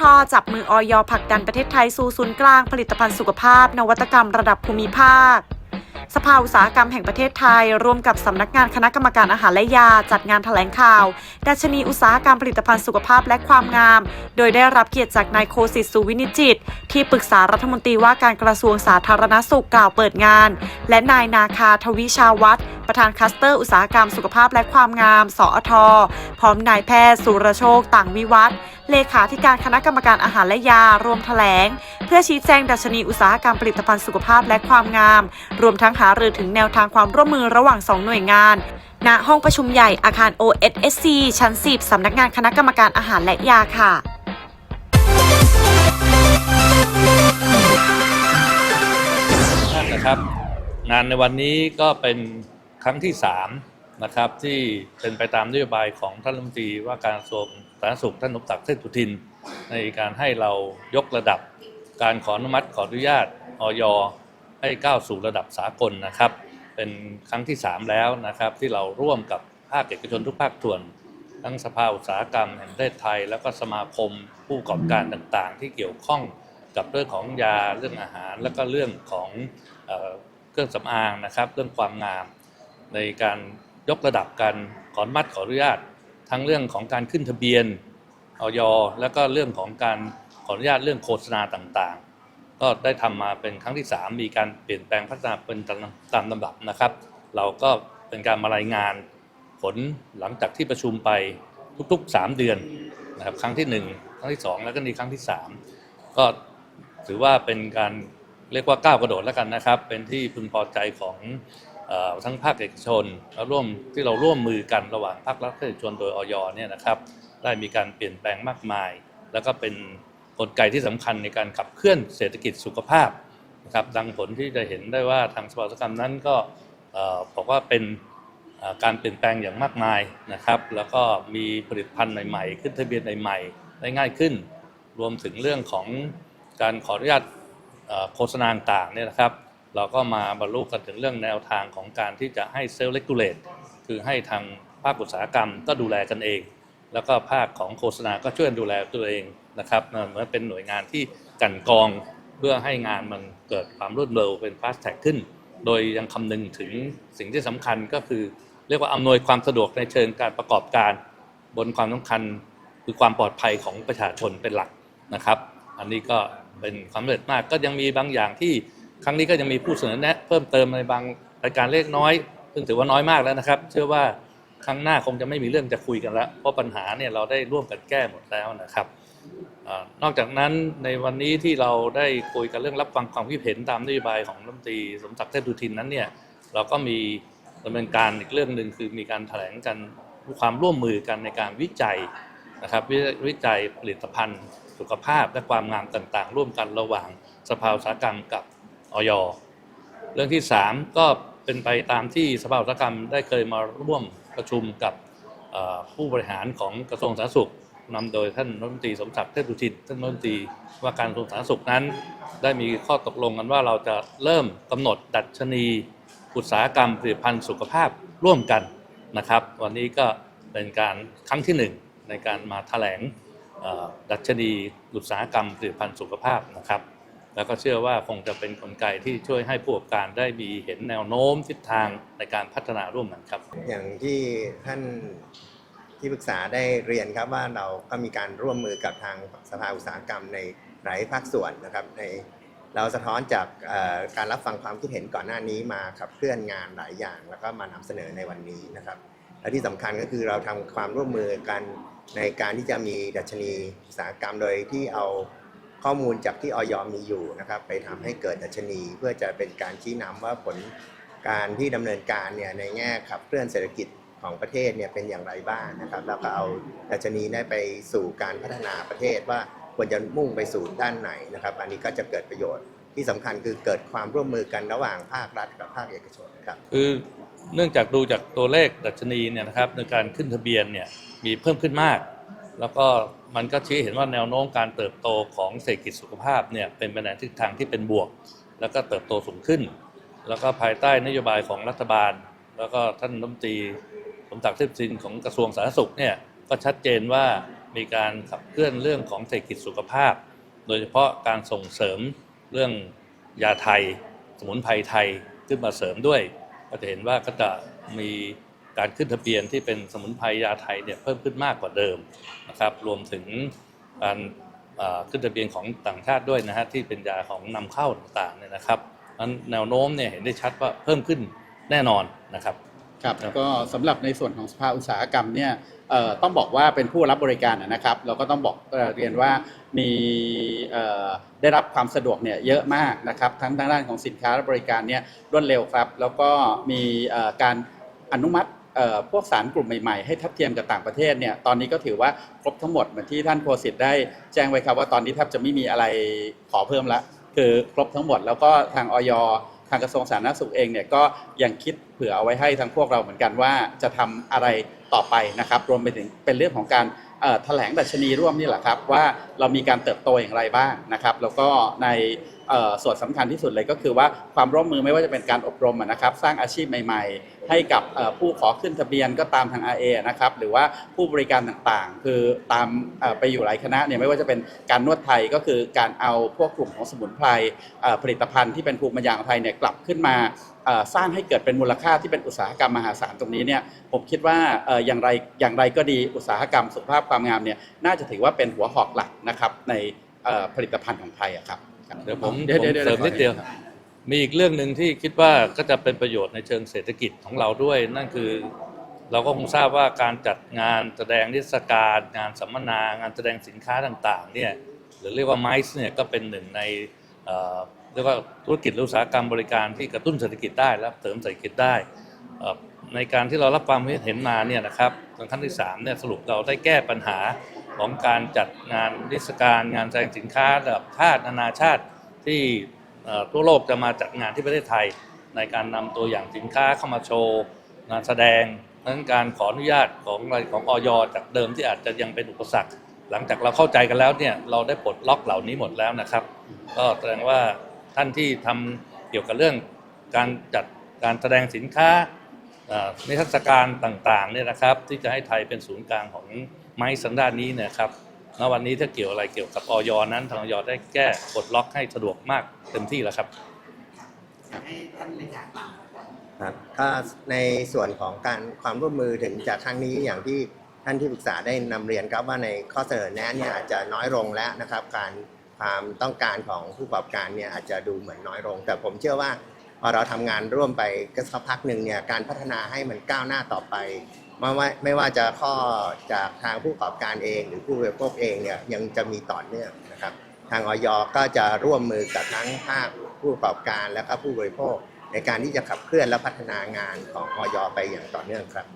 ทจับมือออยผลักดันประเทศไทยสู่ศูนย์กลางผลิตภัณฑ์สุขภาพ นวัตกรรมระดับภูมิภาค สภาอุตสาหกรรมแห่งประเทศไทย ร่วมกับสำนักงานคณะกรรมการอาหารและยา จัดงานแถลงข่าว ดัชนีอุตสาหกรรมผลิตภัณฑ์สุขภาพและความงาม โดยได้รับเกียรติจากนายโคสิตสุวินิจิต ที่ปรึกษารัฐมนตรีว่าการกระทรวงสาธารณสุขกล่าวเปิดงาน และนายนาคาทวิชาวัฒน์ประธานคัสเตอร์อุตสาหกรรมสุขภาพและความงาม สอทพร้อมนายแพทย์สุรโชค ต่างวิวัฒน์เลขาธิการคณะกรรมการอาหารและยารวมแถลง เพื่อชี้แจงดัชนีอุตสาหกรรมผลิตภัณฑ์สุขภาพและความงาม รวมทั้งหารือถึงแนวทางความร่วมมือระหว่าง 2 หน่วยงาน ณ ห้องประชุมใหญ่อาคาร OSSC ชั้น 10 สำนักงานคณะกรรมการอาหารและยาค่ะท่านนะครับ งานในวันนี้ก็เป็นครั้งที่ 3 นะครับ ที่เป็นไปตามนโยบายของท่านรัฐมนตรีว่าการกระทรวงสาธารณสุขท่านนพศักดิ์เทพสุทิน ในการให้เรายกระดับการขออนุมัติขออนุญาตออย ให้ก้าวสู่ระดับสากลนะครับ เป็นครั้งที่ 3 แล้วนะครับ ที่เราร่วมกับภาคเอกชนทุกภาคส่วน ทั้งสภาอุตสาหกรรมแห่งประเทศไทย แล้วก็สมาคมผู้ประกอบการต่างๆ ที่เกี่ยวข้องกับเรื่องของยาเรื่องอาหาร แล้วก็เรื่องของเออเครื่องสำอางนะครับ เรื่องความงาม ในการยกระดับการขออนุมัติขออนุญาต ทั้งเรื่องของการขึ้นทะเบียนออยแล้วก็เรื่องของการขออนุญาตเรื่องโฆษณาต่างๆ ก็ได้ทำมาเป็นครั้งที่ 3 มีการเปลี่ยนแปลงพัฒนาเป็นตามตามลำดับนะครับ เราก็เป็นการมารายงานผลหลังจากที่ประชุมไปทุกๆ 3 เดือนนะครับครั้งที่ 1 ครั้งที่ 2 แล้วก็นี่ครั้งที่ 3 ก็ถือว่าเป็นการเรียกว่าก้าวกระโดดแล้วกันนะครับ เป็นที่พึงพอใจของออทั้งภาคเอกชนแล้วร่วมที่เราร่วมมือกันระหว่างภาครัฐเอกชนโดยออยเนี่ยนะครับ ได้มีการเปลี่ยนแปลงมากมาย แล้วก็เป็น กลไกที่สำคัญในการขับเคลื่อนเศรษฐกิจสุขภาพนะครับดังผลที่จะเห็นได้ว่าทางสภาอุตสาหกรรมนั้นก็บอกว่าเป็นการเปลี่ยนแปลงอย่างมากมายนะครับ แล้วก็มีผลิตภัณฑ์ใหม่ๆ ขึ้นทะเบียนใหม่ๆได้ง่ายขึ้น รวมถึงเรื่องของการขออนุญาตโฆษณาต่างเนี่ยนะครับ เราก็มาบรรลุกันถึงเรื่องแนวทางของการที่จะให้เซลล์เลกูเลตคือให้ทางภาคอุตสาหกรรมก็ดูแลกันเอง แล้วก็ภาคของโฆษณาก็ช่วยดูแลตัวเองนะครับเหมือนเป็นหน่วยงานที่กันกองเพื่อให้งานมันเกิดความรวดเร็วเป็น fast track ขึ้น โดยยังคำนึงถึงสิ่งที่สำคัญก็คือ เรียกว่าอำนวยความสะดวกในเชิงการประกอบการ บนความสำคัญคือความปลอดภัยของประชาชนเป็นหลักนะครับ อันนี้ก็เป็นความสำเร็จมากก็ยังมีบางอย่างที่ครั้งนี้ก็ยังมีผู้เสนอแนะ เพิ่มเติมในบางรายการเล็กน้อย ซึ่งถือว่าน้อยมากแล้วนะครับ เชื่อว่า ครั้งหน้าคงจะไม่มีเรื่องจะคุยกันแล้ว เพราะปัญหาเนี่ยเราได้ร่วมกันแก้หมดแล้วนะครับอนอกจากนั้นในวันนี้ที่เราได้คุยกันเรื่องรับฟังความคิดเห็นตามนโยบายของรัฐมนตรีสมศักดิ์เทพสุทินนั้นเนี่ยเราก็มีดำเนินการอีกเรื่องหนึ่งคือมีการแถลงกันความร่วมมือกันในการวิจัยนะครับววิจัยผลิตภัณฑ์ สุขภาพและความงามต่างๆ ร่วมกันระหว่างสภาอุตสาหกรรมกับออยเรื่องที่ 3 ก็เป็นไปตามที่สภาอุตสาหกรรมได้เคยมาร่วม ประชุมกับผู้บริหารของกระทรวงสาธารณสุขนำโดยท่านรัฐมนตรีสมศักดิ์เทพสุทินท่านรัฐมนตรีว่าการกระทรวงสาธารณสุขนั้น ได้มีข้อตกลงกันว่าเราจะเริ่มกำหนดดัชนีอุตสาหกรรมผลิตภัณฑ์สุขภาพร่วมกันนะครับ วันนี้ก็เป็นการครั้งที่หนึ่งในการมาแถลงดัชนีอุตสาหกรรมผลิตภัณฑ์สุขภาพนะครับ แล้วก็เชื่อว่าคงจะเป็นกลไกที่ช่วยให้ผู้ประกอบการได้มีเห็นแนวโน้มทิศทางในการพัฒนาร่วมกันครับ อย่างที่ท่านที่ปรึกษาได้เรียนครับว่าเราก็มีการร่วมมือกับทางสภาอุตสาหกรรมในหลายภาคส่วนนะครับในเราสะท้อนจากการรับฟังความคิดเห็นก่อนหน้านี้มาขับเคลื่อนงานหลายอย่าง แล้วก็มานำเสนอในวันนี้นะครับ และที่สำคัญก็คือเราทำความร่วมมือกันในการที่จะมีดัชนีอุตสาหกรรมโดยที่เอา ข้อมูลจากที่ออยมีอยู่นะครับ ไปทำให้เกิดดัชนี เพื่อจะเป็นการชี้นำว่าผลการที่ดำเนินการเนี่ยในแง่ขับเคลื่อนเศรษฐกิจของประเทศเนี่ยเป็นอย่างไรบ้างนะครับ แล้วก็เอาดัชนีได้ไปสู่การพัฒนาประเทศว่าควรจะมุ่งไปสู่ด้านไหนนะครับ อันนี้ก็จะเกิดประโยชน์ที่สำคัญคือเกิดความร่วมมือกันระหว่างภาครัฐกับภาคเอกชนครับคือเนื่องจากดูจากตัวเลขดัชนีเนี่ยนะครับในการขึ้นทะเบียนเนี่ยมีเพิ่มขึ้นมาก แล้วก็มันก็ชี้เห็นว่าแนวโน้มการเติบโตของเศรษฐกิจสุขภาพเนี่ยเป็นไปในทิศทางที่เป็นบวก แล้วก็เติบโตสูงขึ้น แล้วก็ภายใต้นโยบายของรัฐบาล แล้วก็ท่านรัฐมนตรีสมศักดิ์เทพสินของกระทรวงสาธารณสุขเนี่ยก็ชัดเจนว่ามีการขับเคลื่อนเรื่องของเศรษฐกิจสุขภาพ โดยเฉพาะการส่งเสริมเรื่องยาไทย สมุนไพรไทยขึ้นมาเสริมด้วย ก็จะเห็นว่าก็จะมี การขึ้นทะเบียนที่เป็นสมุนไพรยาไทยเนี่ยเพิ่มขึ้นมากกว่าเดิมนะครับรวมถึงการเอ่อขึ้นทะเบียนของต่างชาติด้วยนะฮะที่เป็นยาของนำเข้าต่างๆเนี่ยนะครับนั้นแนวโน้มเนี่ยเห็นได้ชัดว่าเพิ่มขึ้นแน่นอนนะครับครับครับก็สำหรับในส่วนของสภาอุตสาหกรรมเนี่ยเอ่อต้องบอกว่าเป็นผู้รับบริการนะครับเราก็ต้องบอกเอ่อเรียนว่ามีเอ่อได้รับความสะดวกเนี่ยเยอะมากนะครับทั้งทางด้านของสินค้าและบริการเนี่ยรวดเร็วครับ แล้วก็มีเอ่อการอนุมัติเอ่อ พวกสารกลุ่มใหม่ๆ ให้ทัดเทียมกับต่างประเทศเนี่ยตอนนี้ก็ถือว่าครบทั้งหมดเหมือนที่ท่านโคสิตได้แจ้งไว้ครับว่าตอนนี้แทบจะไม่มีอะไรขอเพิ่มละคือครบทั้งหมดแล้วก็ทางออยทางกระทรวงสาธารณสุขเองเนี่ยก็ยังคิดเผื่อเอาไว้ให้ทั้งพวกเราเหมือนกันว่าจะทำอะไรต่อไปนะครับ รวมไปถึงเป็นเรื่องของการแถลงดัชนีร่วมนี่แหละครับว่าเรามีการเติบโตอย่างไรบ้างนะครับ แล้วก็ในส่วนสำคัญที่สุดเลยก็คือว่าความร่วมมือไม่ว่าจะเป็นการอบรมนะครับสร้างอาชีพใหม่ ๆ ให้กับผู้ขอขึ้นทะเบียนก็ตามทาง RA นะครับหรือว่าผู้บริการต่างๆ คือตามไปอยู่หลายคณะเนี่ยไม่ว่าจะเป็นการนวดไทยก็คือการเอาพวกกลุ่มของสมุนไพรผลิตภัณฑ์ที่เป็นภูมิปัญญาของไทยเนี่ยกลับขึ้นมาสร้างให้เกิดเป็นมูลค่าที่เป็นอุตสาหกรรมมหาศาลตรงนี้เนี่ยผมคิดว่าอย่างไรอย่างไรก็ดีอุตสาหกรรมสุขภาพความงามเนี่ยน่าจะถือว่าเป็นหัวหอกหลักนะครับในผลิตภัณฑ์ของไทยครับ เดี๋ยวผมเดี๋ยวผมเดี๋ยว เสริมนิดเดียว มีอีกเรื่องหนึ่งที่คิดว่าก็จะเป็นประโยชน์ในเชิงเศรษฐกิจของเราด้วย นั่นคือ เราก็คงทราบว่าการจัดงานแสดงนิทรรศการงานสัมมนางานแสดงสินค้าต่างๆเนี่ยหรือเรียกว่าไมซ์เนี่ยก็เป็นหนึ่งในเอ่อเรียกว่าธุรกิจหรืออุตสาหกรรมบริการที่กระตุ้นเศรษฐกิจได้และเสริมเศรษฐกิจได้เอ่อในการที่เรารับความเห็นมาเนี่ยนะครับตอนขั้นที่3เนี่ยสรุปเราได้แก้ปัญหา ของการจัดงานนิทศการงานแสดงสินค้าระดับชาตินานาชาติที่ทั่วโลกจะมาจัดงานที่ประเทศไทย ในการนำตัวอย่างสินค้าเข้ามาโชว์งานแสดงนั้นการขออนุญาตของอะไรของออยจากเดิมที่อาจจะยังเป็นอุปสรรค หลังจากเราเข้าใจกันแล้วเนี่ยเราได้ปลดล็อกเหล่านี้หมดแล้วนะครับ ก็แสดงว่าท่านที่ทำเกี่ยวกับเรื่องการจัดการแสดงสินค้านิทรรศการต่างๆเนี่ยนะครับ ที่จะให้ไทยเป็นศูนย์กลางของ ไม้สันดานนี้เนะครับณวันนี้ถ้าเกี่ยวอะไรเกี่ยวกับออยนั้นทางออยได้แก้ปลดล็อกให้สะดวกมากเต็มที่แล้วครับครับถ้าในส่วนของการความร่วมมือถึงจากครั้งนี้อย่างที่ท่านที่ปรึกษาได้นำเรียนครับว่าในข้อเสนอแนะเนี่ยอาจจะน้อยลงแล้วนะครับ การความต้องการของผู้ประกอบการเนี่ยอาจจะดูเหมือนน้อยลง แต่ผมเชื่อว่าพอเราทำงานร่วมไปก็สักพักหนึ่งเนี่ยการพัฒนาให้มันก้าวหน้าต่อไป ว่าไม่ว่าจะข้อจากทางผู้ประกอบการเอง หรือผู้บริโภคเองเนี่ยยังจะมีต่อเนื่องนะครับ ทางออยก็จะร่วมมือกับทั้งภาคผู้ประกอบการและก็ผู้บริโภค ในการที่จะขับเคลื่อนและพัฒนางานของออยไปอย่างต่อเนื่องครับ